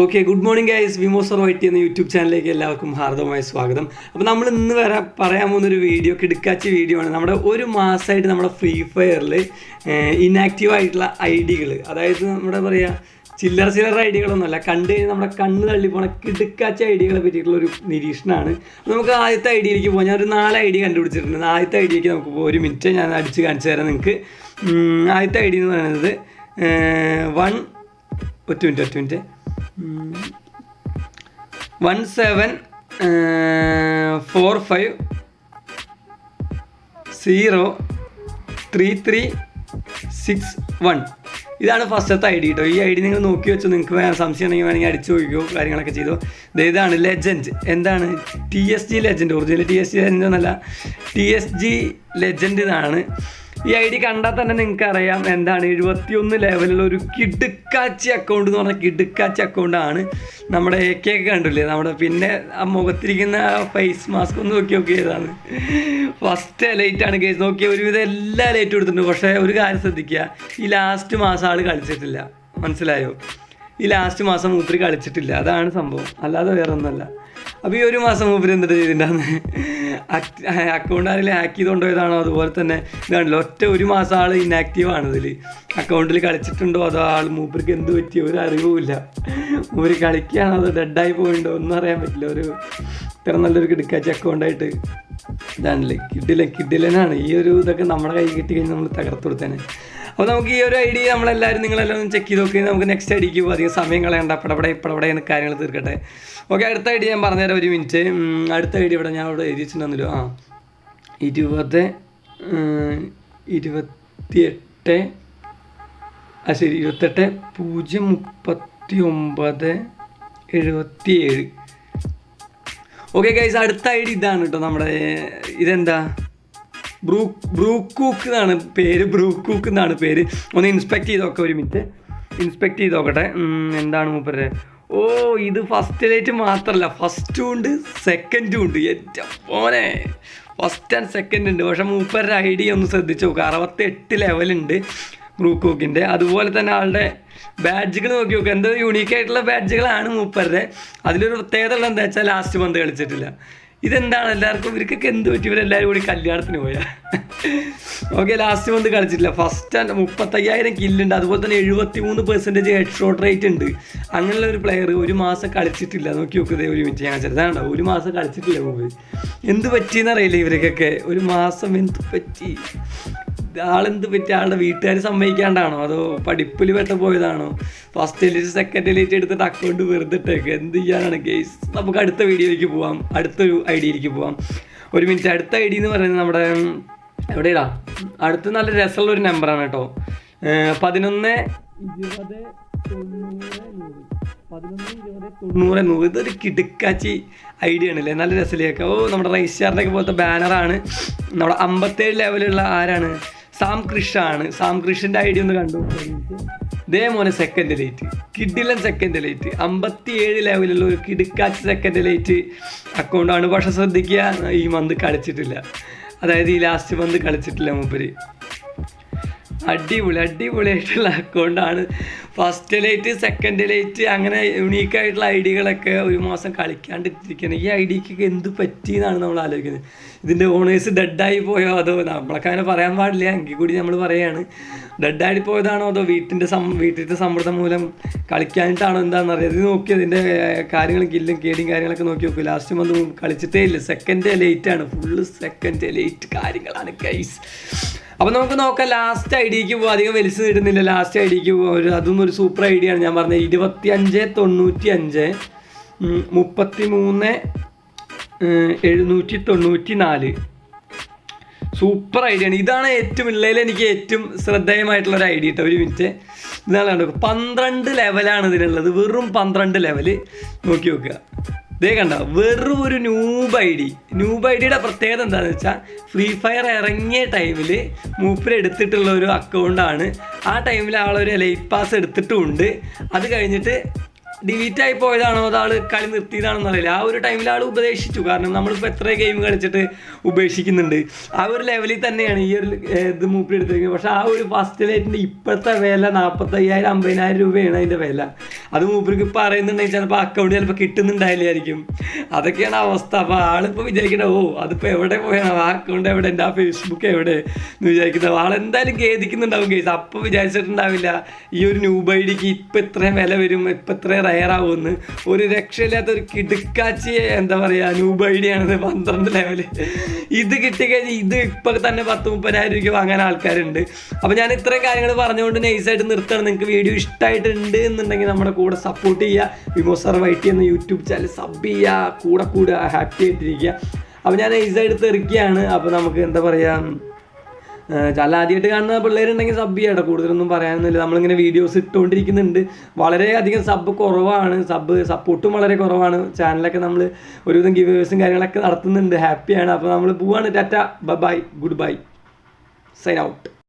Okay good morning guys വിമോസർ വൈറ്റി എന്ന യൂട്യൂബ് ചാനലിലേക്ക് എല്ലാവർക്കും ഹാർദവമായ സ്വാഗതം. അപ്പോൾ നമ്മൾ ഇന്ന് വരെ പറയാൻ പോകുന്നൊരു വീഡിയോ കിടുക്കാച്ച വീഡിയോ ആണ്. നമ്മുടെ ഒരു മാസമായിട്ട് നമ്മുടെ ഫ്രീ ഫയറിൽ ഇനാക്റ്റീവ് ആയിട്ടുള്ള ഐഡികൾ അതായത് നമ്മുടെ പറയുക ചില്ലറ ചില്ലറ ഐഡിയകളൊന്നുമല്ല കണ്ടു കഴിഞ്ഞാൽ നമ്മുടെ കണ്ണ് തള്ളി പോണ കിടുക്കാച്ച ഐഡിയകളെ പറ്റിയിട്ടുള്ള ഒരു നിരീക്ഷണമാണ്. നമുക്ക് ആദ്യത്തെ ഐഡിയയിലേക്ക് പോകാം ഞാനൊരു നാല് ഐഡിയ കണ്ടുപിടിച്ചിട്ടുണ്ട്. ആദ്യത്തെ ഐഡിയയ്ക്ക് നമുക്ക്. ഒരു മിനിറ്റ് ഞാൻ അടിച്ച് കാണിച്ചു തരാം നിങ്ങൾക്ക് ആദ്യത്തെ ഐഡിയ എന്ന് പറയുന്നത് വൺ ഒറ്റ മിനിറ്റ് ഒറ്റ minute. One seven four five zero three three six one. ഇതാണ് ഫസ്റ്റത്തെ ഐ ഡി കേട്ടോ ഈ ഐ ഡി നിങ്ങൾ നോക്കി വെച്ചോ. നിങ്ങൾക്ക് സംശയം ഉണ്ടെങ്കിൽ വേണമെങ്കിൽ അടിച്ചു നോക്കിയോ കാര്യങ്ങളൊക്കെ ചെയ്തോ. ഇതാണ് ലെജൻഡ് എന്താണ്? T S G legend original T S G legend എന്നല്ല ടി എസ് ജി ലെജൻഡ് ഇതാണ്. ഈ ഐ ഡി കണ്ടാൽ തന്നെ നിങ്ങൾക്ക് അറിയാം എന്താണ്. എഴുപത്തിയൊന്ന് ലെവലിലുള്ള ഒരു കിടുക്കാച്ചി അക്കൗണ്ട് എന്ന് പറഞ്ഞാൽ കിടുക്കാച്ചി അക്കൗണ്ടാണ് നമ്മുടെ എ കെ ഒക്കെ കണ്ടില്ലേ? നമ്മുടെ പിന്നെ ആ മുഖത്തിരിക്കുന്ന ഫേസ് മാസ്ക് ഒന്ന് നോക്കി നോക്കി ഏതാണ്. ഫസ്റ്റ് ലൈറ്റ് ആണ് കേസ് നോക്കിയ ഒരുവിധം എല്ലാ ലൈറ്റും എടുത്തിട്ടുണ്ട്. പക്ഷേ ഒരു കാര്യം ശ്രദ്ധിക്കുക. ഈ ലാസ്റ്റ് മാസം ആൾ കളിച്ചിട്ടില്ല. മനസ്സിലായോ? ഈ ലാസ്റ്റ് മാസം മൂപ്പര് കളിച്ചിട്ടില്ല. അതാണ് സംഭവം. അല്ലാതെ വേറെ ഒന്നുമല്ല അപ്പോൾ ഈ ഒരു മാസം മൂപ്പര് എന്നിട്ട് ചെയ്തിട്ടുണ്ടാന്ന്? അക്കൗണ്ട് ആരെങ്കിലും ഹാക്ക് ചെയ്ത് കൊണ്ടുപോയതാണോ അതുപോലെ തന്നെ ഇതാണല്ലോ ഒറ്റ ഒരു മാസം ആൾ ഇന്നാക്റ്റീവ് ആണ് ഇതിൽ അക്കൗണ്ടിൽ കളിച്ചിട്ടുണ്ടോ? അതോ ആൾ മൂപ്പർക്ക് എന്ത് പറ്റിയോ ഒരു അറിവുമില്ല. മൂപ്പര് കളിക്കുകയാണോ? അതോ ഡെഡായി പോയിട്ടുണ്ടോ? ഒന്നും അറിയാൻ പറ്റില്ല. ഒരു ഇത്ര നല്ലൊരു കിടക്കാച്ച അക്കൗണ്ടായിട്ട് ഇതാണല്ലേ കിഡിലൻ കിഡിലനാണ്. ഈ ഒരു ഇതൊക്കെ നമ്മുടെ കൈ കിട്ടി കഴിഞ്ഞാൽ നമ്മൾ തകർത്ത് കൊടുത്തേനെ. അപ്പോൾ നമുക്ക് ഈ ഒരു ഐഡിയ നമ്മളെല്ലാവരും നിങ്ങളെല്ലാം ഒന്ന് ചെക്ക് ചെയ്ത് നോക്കി. നമുക്ക് നെക്സ്റ്റ് ഐഡിക്ക് അധികം സമയം കളയണ്ട. പടപടെ ഇപ്പടപടെ എന്ന് കാര്യങ്ങൾ തീർക്കട്ടെ. ഓക്കെ അടുത്ത ഐഡിയ ഞാൻ പറഞ്ഞുതരാം ഒരു മിനിറ്റ് അടുത്ത ഐഡിയ ഇവിടെ ഞാൻ ഇവിടെ എഴുതിച്ചിട്ടുണ്ടല്ലോ ആ. ഇരുപത് ഇരുപത്തിയെട്ട്. ആ ശരി. ഇരുപത്തെട്ട് പൂജ്യം മുപ്പത്തി ഒമ്പത് എഴുപത്തിയേഴ്. ഓക്കെ ഗൈസ് അടുത്ത ഐ ഡി ഇതാണ് കേട്ടോ നമ്മുടെ ഇതെന്താ? ബ്രൂ ബ്രൂക്കൂക്ക് എന്നാണ് പേര് ബ്രൂക്കൂക്ക് എന്നാണ് പേര്. ഒന്ന് ഇൻസ്പെക്ട് ചെയ്ത് നോക്കാം ഒരു മിനിറ്റ് ഇൻസ്പെക്ട് ചെയ്ത് നോക്കട്ടെ എന്താണ് മൂപ്പര്? ഓ ഇത് ഫസ്റ്റ് ലൈറ്റ് മാത്രമല്ല ഫസ്റ്റും ഉണ്ട് സെക്കൻഡും ഉണ്ട്. ഏറ്റവും പോലെ ഫസ്റ്റ് ആൻഡ് സെക്കൻഡ് ഉണ്ട്. പക്ഷേ മൂപ്പരുടെ ഐ ഡി ഒന്ന് ശ്രദ്ധിച്ച് നോക്കുക അറുപത്തെട്ട് ലെവലുണ്ട് ബ്രൂക്കോക്കിന്റെ അതുപോലെ തന്നെ ആളുടെ ബാഡ്ജുകൾ നോക്കി നോക്കുക എന്തോ യൂണീക്ക് ആയിട്ടുള്ള ബാഡ്ജുകളാണ് മൂപ്പരുടെ. അതിലൊരു പ്രത്യേകത ഉള്ളത് എന്താ വെച്ചാൽ ലാസ്റ്റ് മന്ത് കളിച്ചിട്ടില്ല. ഇതെന്താണ് എല്ലാവർക്കും? ഇവർക്കൊക്കെ എന്ത് പറ്റി? ഇവരെല്ലാവരും കൂടി കല്യാണത്തിന് പോയാ. ഓക്കെ ലാസ്റ്റ് മന്ത് കളിച്ചിട്ടില്ല. ഫസ്റ്റ് ആൻഡ് മുപ്പത്തയ്യായിരം കില്ലുണ്ട് അതുപോലെ തന്നെ എഴുപത്തി മൂന്ന് പെർസെന്റേജ് ഹെഡ് ഷോട്ട് റേറ്റ് ഉണ്ട്. അങ്ങനെയുള്ള ഒരു പ്ലെയർ ഒരു മാസം കളിച്ചിട്ടില്ല. നോക്കി നോക്കുക ഒരു മിനിറ്റ് ഞാൻ ചെറുതാണ്ടോ ഒരു മാസം കളിച്ചിട്ടില്ല മൂവി എന്ത് പറ്റിയെന്നറിയില്ല ഇവർക്കൊക്കെ ഒരു മാസം എന്ത് പറ്റി? ആളെന്ത് പറ്റി? ആളുടെ വീട്ടുകാർ സമ്മതിക്കാണ്ടാണോ? അതോ പഠിപ്പിൽ പെട്ട പോയതാണോ? ഫസ്റ്റ് എലിറ്റ് സെക്കൻഡ് എലിറ്റ് എടുത്തിട്ട് അക്കൗണ്ട് വെറുതെ ഇട്ടേക്ക്. എന്ത് ചെയ്യാനാണ് കേസ് നമുക്ക് അടുത്ത വീഡിയോയിലേക്ക് പോവാം. അടുത്തൊരു ഐഡിയയിലേക്ക് പോവാം. ഒരു മിനിറ്റ് അടുത്ത ഐ ഡി എന്ന് പറയുന്നത് നമ്മുടെ എവിടെയാ അടുത്ത നല്ല രസമുള്ള ഒരു നമ്പറാണ് കേട്ടോ. ഏർ, പതിനൊന്ന് ഇരുപത് തൊണ്ണൂറ് നൂറ്. പതിനൊന്ന് ഇരുപത് തൊണ്ണൂറ് നൂറ് ഇതൊരു കിടുക്കാച്ചി ഐഡിയ ആണല്ലേ? നല്ല രസത്തിലേക്ക് ഓ നമ്മുടെ റൈസ്റ്റാറിന്റെ ഒക്കെ പോലത്തെ ബാനറാണ് നമ്മുടെ അമ്പത്തേഴ് ലെവലുള്ള ആരാണ്? സാം കൃഷ് ആണ് സാം കൃഷിന്റെ ഐഡിയ ഒന്ന് കണ്ടു. ഇതേ മോനെ സെക്കൻഡ് ലൈറ്റ് കിഡിലൻ സെക്കൻഡ് ലൈറ്റ് അമ്പത്തി ഏഴ് ലെവലുള്ള ഒരു കിടുക്കാച്ച് സെക്കൻഡ് ലൈറ്റ് അക്കൗണ്ടാണ് പക്ഷെ ശ്രദ്ധിക്കുക ഈ മന്ത് കളിച്ചിട്ടില്ല. അതായത് ഈ ലാസ്റ്റ് മന്ത് കളിച്ചിട്ടില്ല മൂപ്പര്. അടിപൊളി അടിപൊളിയായിട്ടുള്ള അക്കൗണ്ടാണ് ഫസ്റ്റ് ലൈറ്റ് സെക്കൻഡ് ലൈറ്റ് അങ്ങനെ യുണീക്ക് ആയിട്ടുള്ള ഐഡികളൊക്കെ ഒരു മാസം കളിക്കാണ്ടിരിക്കുന്നത് ഈ ഐഡിയക്കൊക്കെ എന്ത് പറ്റി എന്നാണ് നമ്മൾ ആലോചിക്കുന്നത്. ഇതിന്റെ ഓണേഴ്സ് ഡെഡായി പോയോ? അതോ നമ്മളൊക്കെ അങ്ങനെ പറയാൻ പാടില്ല. എങ്കിൽ കൂടി നമ്മൾ പറയുകയാണ് ഡെഡായി പോയതാണോ? അതോ വീട്ടിന്റെ സം വീട്ടിലത്തെ സമ്മർദ്ദം മൂലം കളിക്കാനിട്ടാണോ? എന്താണെന്ന് അറിയാം. ഇത് നോക്കി അതിന്റെ കാര്യങ്ങളും കില്ലും കേടിയും കാര്യങ്ങളൊക്കെ നോക്കി നോക്കും. ലാസ്റ്റ് മന്ത് കളിച്ചിട്ടേ ഇല്ല. സെക്കൻഡ് ലേറ്റ് ആണ്. ഫുള്ള് സെക്കൻഡ് ലേറ്റ് കാര്യങ്ങളാണ് ഗൈസ് അപ്പോൾ നമുക്ക് നോക്കാം ലാസ്റ്റ് ഐഡിയക്ക് പോകാം അധികം വലിച്ചു നീട്ടുന്നില്ല. ലാസ്റ്റ് ഐഡിയക്ക് പോകാം ഒരു അതും ഒരു സൂപ്പർ ഐഡിയ ആണ് ഞാൻ പറഞ്ഞത്. ഇരുപത്തി അഞ്ച് തൊണ്ണൂറ്റി അഞ്ച് മുപ്പത്തി മൂന്ന് എഴുന്നൂറ്റി തൊണ്ണൂറ്റി നാല് സൂപ്പർ ഐഡിയ ആണ്. ഇതാണ് ഏറ്റവും ഉള്ളതിൽ എനിക്ക് ഏറ്റവും ശ്രദ്ധേയമായിട്ടുള്ള ഒരു ഐഡിയ കേട്ടോ ഒരു മിനിറ്റ്. ഇതാണ് പന്ത്രണ്ട് ലെവലാണ് ഇതിനുള്ളത്. വെറും പന്ത്രണ്ട് ലെവൽ നോക്കി നോക്കുക. ഇതേ കണ്ട വെറും ഒരു noob I D noob I ഡിയുടെ പ്രത്യേകത എന്താണെന്ന് വെച്ചാൽ ഫ്രീ ഫയർ ഇറങ്ങിയ ടൈമിൽ മൂപ്പിൽ എടുത്തിട്ടുള്ള ഒരു അക്കൗണ്ടാണ് ആ ടൈമിൽ ആളൊരു ലൈറ്റ് പാസ് എടുത്തിട്ടുമുണ്ട് അത് കഴിഞ്ഞിട്ട് ഡിലീറ്റ് ആയി പോയതാണോ അത് ആൾ കളി നിർത്തിയതാണെന്ന് അറിയില്ല. ആ ഒരു ടൈമിൽ ആൾ ഉപദേശിച്ചു. കാരണം നമ്മളിപ്പോൾ എത്ര ഗെയിം കളിച്ചിട്ട് ഉപേക്ഷിക്കുന്നുണ്ട്. ആ ഒരു ലെവലിൽ തന്നെയാണ് ഈ ഒരു ഇത് മൂപ്പിൽ എടുത്തിരിക്കുന്നത്. പക്ഷെ ആ ഒരു ഫസ്റ്റ് ലൈറ്റിന്റെ ഇപ്പോഴത്തെ വില നാൽപ്പത്തയ്യായിരം അമ്പതിനായിരം രൂപയാണ് അതിന്റെ വില. അത് മൂപ്പർക്ക് പറയുന്നുണ്ടെങ്കിൽ ചിലപ്പോൾ അക്കൗണ്ട് ചിലപ്പോൾ കിട്ടുന്നുണ്ടായില്ലായിരിക്കും. അതൊക്കെയാണ് അവസ്ഥ. അപ്പോൾ ആളിപ്പോൾ വിചാരിക്കണ ഓ അതിപ്പോൾ എവിടെ പോയാണ്? ആ അക്കൗണ്ട് എവിടെ? എന്റെ ആ ഫേസ്ബുക്ക് എവിടെ? എന്ന് വിചാരിക്കുന്നത്. ആളെന്തായാലും ഖേദിക്കുന്നുണ്ടാവും കേസ് അപ്പോൾ വിചാരിച്ചിട്ടുണ്ടാവില്ല ഈ ഒരു ന്യൂബ് ഐ ഡിക്ക് ഇപ്പം ഇത്രയും വില വരും ഇപ്പം ഇത്രയും റയറാവുമെന്ന് ഒരു രക്ഷയില്ലാത്ത ഒരു കിടുക്കാച്ചി എന്താ പറയുക ന്യൂബ് ഐ ഡി ആണത് പന്ത്രണ്ട് ലെവൽ ഇത് കിട്ടിക്കഴിഞ്ഞാൽ ഇത് ഇപ്പം തന്നെ പത്ത് മുപ്പതിനായിരം രൂപയ്ക്ക് വാങ്ങാൻ ആൾക്കാരുണ്ട്. അപ്പോൾ ഞാൻ ഇത്രയും കാര്യങ്ങൾ പറഞ്ഞുകൊണ്ട് നൈസായിട്ട് നിർത്തണം നിങ്ങൾക്ക് വീഡിയോ ഇഷ്ടമായിട്ടുണ്ട് എന്നുണ്ടെങ്കിൽ നമ്മുടെ കൂടെ സപ്പോർട്ട് ചെയ്യുക. വിമോ വിമോസർ വൈറ്റി എന്ന യൂട്യൂബ് ചാനൽ സബ് ചെയ്യുക. കൂടെ കൂടെ ഹാപ്പി ആയിട്ടിരിക്കുക. അപ്പോൾ ഞാൻ ഐസ എടുത്ത് ഇറക്കിയാണ്. അപ്പോൾ നമുക്ക് എന്താ പറയുക ചാനൽ ആദ്യമായിട്ട് കാണുന്ന പിള്ളേരുണ്ടെങ്കിൽ സബ് ചെയ്യട്ടെ കൂടുതലൊന്നും പറയാനൊന്നുമില്ല. നമ്മളിങ്ങനെ വീഡിയോസ് ഇട്ടുകൊണ്ടിരിക്കുന്നുണ്ട്. വളരെയധികം സബ് കുറവാണ്. സബ് സപ്പോർട്ടും വളരെ കുറവാണ്. ചാനലൊക്കെ നമ്മൾ ഒരുവിധം ഗിവേഴ്സും കാര്യങ്ങളൊക്കെ നടത്തുന്നുണ്ട്. ഹാപ്പിയാണ് അപ്പോൾ നമ്മൾ പോവാണ്. Tata bye good bye sign out